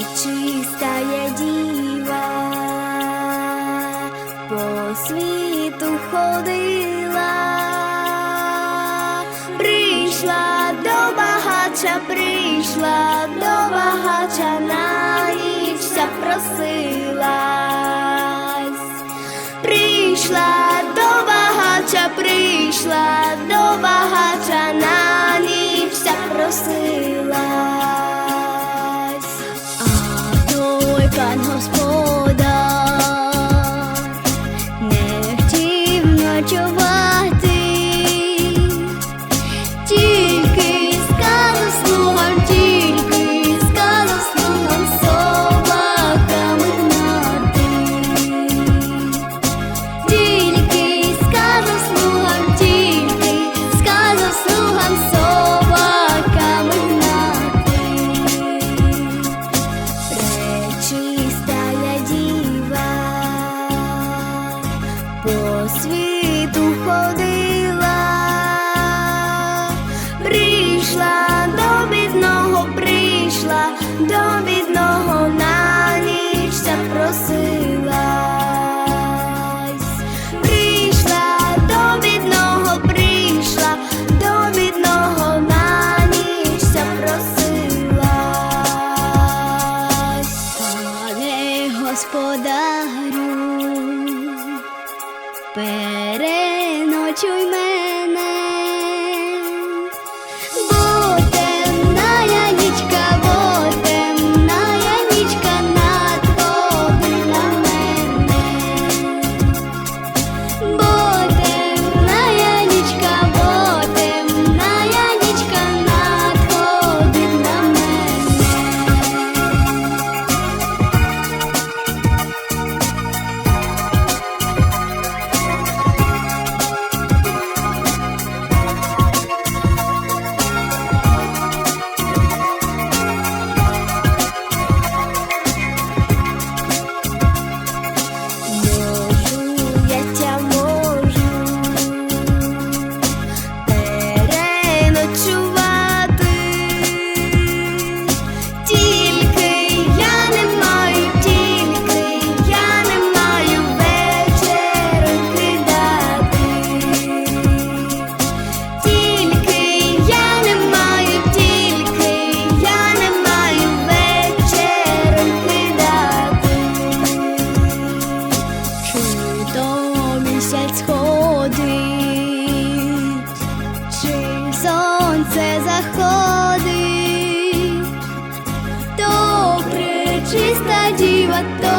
Пречистая діва по світу ходила, прийшла до багача, прийшла до багача. на Bahnhofsbrot. for the місяць ходить, чи сонце заходить, то причиста діва.